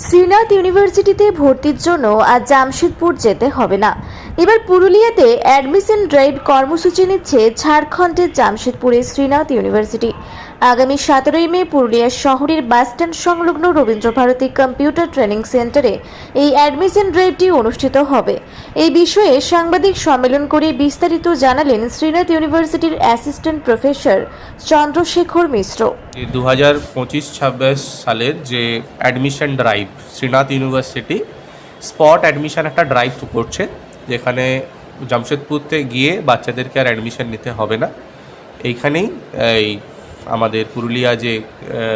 শ্রীনাথ ইউনিভার্সিটিতে ভর্তির জন্য আজ জামশেদপুর যেতে হবে না। এবার পুরুলিয়াতে অ্যাডমিশন ড্রাইভ কর্মসূচি নিচ্ছে ঝাড়খণ্ডের জামশেদপুরে শ্রীনাথ ইউনিভার্সিটি। আগামী সতেরোই মে পুরুলিয়া শহরের বাসস্ট্যান্ড সংলগ্ন রবীন্দ্রভারতী কম্পিউটার ট্রেনিং সেন্টারে এই অ্যাডমিশন ড্রাইভটি অনুষ্ঠিত হবে। এই বিষয়ে সাংবাদিক সম্মেলন করে বিস্তারিত জানালেন শ্রীনাথ ইউনিভার্সিটির অ্যাসিস্ট্যান্ট প্রফেসর চন্দ্রশেখর মিশ্র। দু হাজার পঁচিশ ছাব্বিশ সালের যে admission drive Srinath university spot admission একটা ড্রাইভ করছে, যেখানে জামশেদপুরতে গিয়ে বাচ্চাদেরকে আর অ্যাডমিশন নিতে হবে না। এইখানেই এই আমাদের পুরুলিয়া যে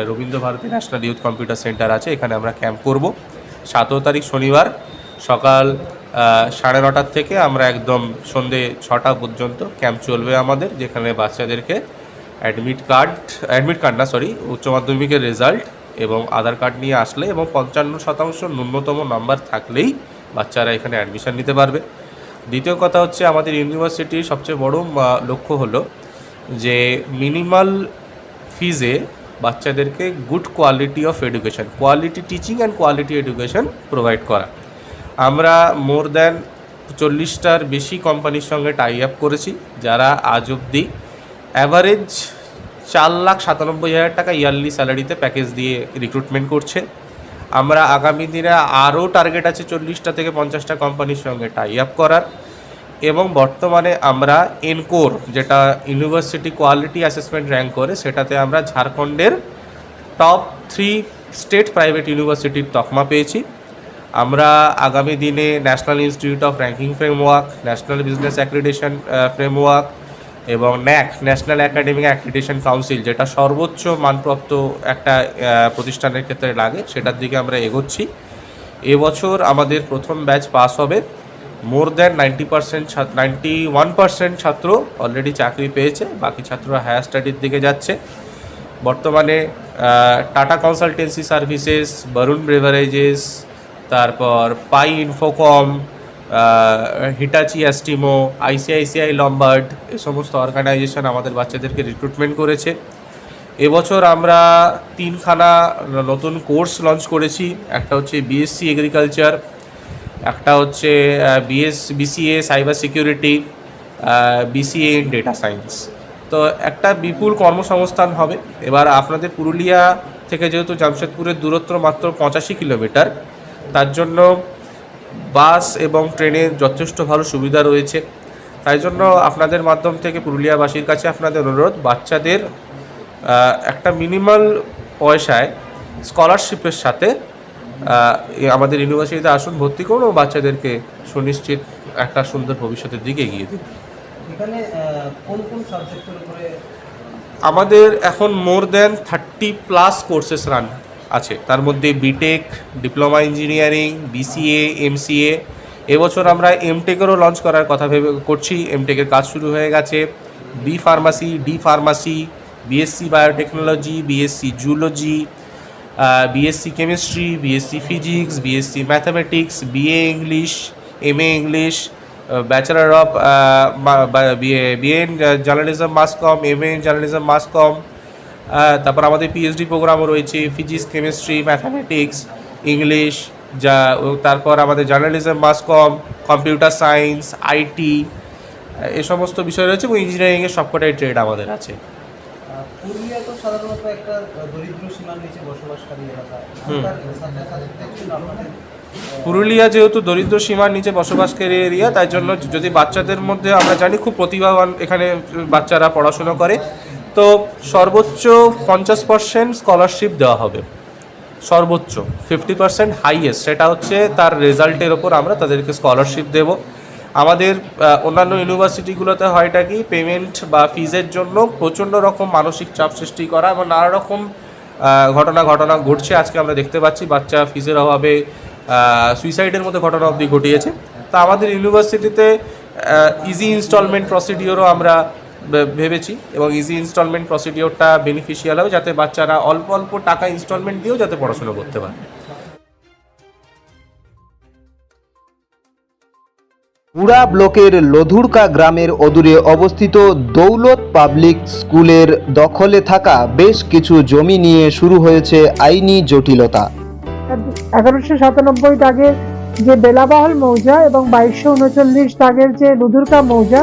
Rabindra Bharati national youth computer centre আছে, এখানে আমরা ক্যাম্প করব। সতেরো তারিখ শনিবার সকাল সাড়ে নটার থেকে আমরা একদম সন্ধে ছটা পর্যন্ত ক্যাম্প চলবে আমাদের, যেখানে বাচ্চাদেরকে অ্যাডমিট কার্ড অ্যাডমিট কার্ড না সরি উচ্চ মাধ্যমিকের রেজাল্ট এবং আধার কার্ড নিয়ে আসলে এবং পঞ্চান্ন শতাংশ ন্যূনতম নাম্বার থাকলেই বাচ্চারা এখানে অ্যাডমিশন নিতে পারবে। দ্বিতীয় কথা হচ্ছে আমাদের ইউনিভার্সিটির সবচেয়ে বড় লক্ষ্য হলো যে মিনিমাল ফিজে বাচ্চাদেরকে good quality of education quality teaching and quality education provide করা। আমরা মোর দ্যান চল্লিশটার বেশি কোম্পানির সঙ্গে টাই আপ করেছি, যারা আজ অবধি অ্যাভারেজ চার লাখ সাতানব্বই হাজার টাকা ইয়ারলি স্যালারিতে প্যাকেজ দিয়ে রিক্রুটমেন্ট করছে। আমরা আগামী দিনে আরও টার্গেট আছে চল্লিশটা থেকে পঞ্চাশটা কোম্পানির সঙ্গে টাই আপ করার। এবং বর্তমানে আমরা এনকোর যেটা ইউনিভার্সিটি কোয়ালিটি অ্যাসেসমেন্ট র্যাঙ্ক করে, সেটাতে আমরা ঝাড়খণ্ডের টপ থ্রি স্টেট প্রাইভেট ইউনিভার্সিটির তকমা পেয়েছি। আমরা আগামী দিনে national institute of ranking framework national business accreditation framework এবং NAAC, national academic accreditation council, যেটা সর্বোচ্চ মানপ্রাপ্ত একটা প্রতিষ্ঠানের ক্ষেত্রে লাগে, সেটার দিকে আমরা এগোচ্ছি। এবছর আমাদের প্রথম ব্যাচ পাস হবে। More than ninety percent ninety one percent ছাত্র অলরেডি চাকরি পেয়েছে, বাকি ছাত্ররা হায়ার স্টাডির দিকে যাচ্ছে। বর্তমানে Tata consultancy services Varun beverages তারপর পাই infocom Hitachi Astemo ICICI, Lombard, এ সমস্ত অর্গানাইজেশন আমাদের বাচ্চাদেরকে রিক্রুটমেন্ট করেছে। এবছর আমরা তিনখানা নতুন কোর্স লঞ্চ করেছি। একটা হচ্ছে বিএসসি এগ্রিকালচার একটা হচ্ছে BS BCA cyber security BCA in data science তো একটা বিপুল কর্মসংস্থান হবে। এবার আপনাদের পুরুলিয়া থেকে যেহেতু জামশেদপুরের দূরত্ব মাত্র পঁচাশি কিলোমিটার, তার জন্য বাস এবং ট্রেনের যথেষ্ট ভালো সুবিধা রয়েছে। তাই জন্য আপনাদের মাধ্যম থেকে পুরুলিয়াবাসীর কাছে আপনাদের অনুরোধ বাচ্চাদের একটা মিনিমাল পয়সায় স্কলারশিপের সাথে আমাদের ইউনিভার্সিটিতে আসুন ভর্তি করুন ও বাচ্চাদেরকে সুনিশ্চিত একটা সুন্দর ভবিষ্যতের দিকে এগিয়ে দিন। আমাদের এখন more than thirty plus courses run আছে। তার মধ্যে BTech diploma engineering BCA MCA এবছর আমরা এমটেকেরও লঞ্চ করার কথা ভেবে করছি। এমটেকের কাজ শুরু হয়ে গেছে। B pharmacy D pharmacy BSc biotechnology BSc zoology BSc chemistry BSc physics BSc mathematics BA English M A English bachelor of BA BA journalism mass comm M A journalism mass comm তারপর আমাদের PhD প্রোগ্রামও রয়েছে physics chemistry mathematics English যা তারপর আমাদের journalism mass comm computer science IT এ সমস্ত বিষয় রয়েছে এবং ইঞ্জিনিয়ারিংয়ের সবকটাই ট্রেড আমাদের আছে। পুরুলিয়া তো সাধারণত একটা দরিদ্র সীমার নিচে বসবাসকারী এলাকা। হুম। এখানকার ছাত্রছাত্রীদের জন্য আপনাদের আহ, পুরুলিয়া যেহেতু দরিদ্র সীমার নিচে বসবাসকারী এরিয়া তাই জন্য যদি বাচ্চাদের মধ্যে আমরা জানি খুব প্রতিভাবান এখানে বাচ্চারা পড়াশুনো করে। তো সর্বোচ্চ পঞ্চাশ পার্সেন্ট স্কলারশিপ দেওয়া হবে। সর্বোচ্চ ফিফটি পার্সেন্ট হাইয়েস্ট সেটা হচ্ছে তার রেজাল্টের ওপর আমরা তাদেরকে স্কলারশিপ দেব। আমাদের অন্যান্য ইউনিভার্সিটিগুলোতে হয়টা কি পেমেন্ট বা ফিজের জন্য প্রচণ্ড রকম মানসিক চাপ সৃষ্টি করা এবং নানা রকম ঘটনা ঘটনা ঘটছে। আজকে আমরা দেখতে পাচ্ছি বাচ্চা ফিজের অভাবে সুইসাইডের মতো ঘটনা অবধি ঘটিয়েছে। তা আমাদের ইউনিভার্সিটিতে ইজি ইনস্টলমেন্ট প্রসিডিওরও আমরা ভেবেছি এবং ইজি ইনস্টলমেন্ট প্রসিডিওরটা বেনিফিশিয়াল হবে যাতে বাচ্চারা অল্প অল্প টাকা ইনস্টলমেন্ট দিয়েও যাতে পড়াশোনা করতে পারে। পুরা ব্লকের লধুরকা গ্রামের অদূরে অবস্থিত দৌলত পাবলিক স্কুলের দখলে থাকা বেশ কিছু জমি নিয়ে শুরু হয়েছে আইনি জটিলতা। এগারোশো সাতানব্বই দাগের যে বেলাবাহল মৌজা এবং বাইশশো উনচল্লিশ দাগের যে লুধুরকা মৌজা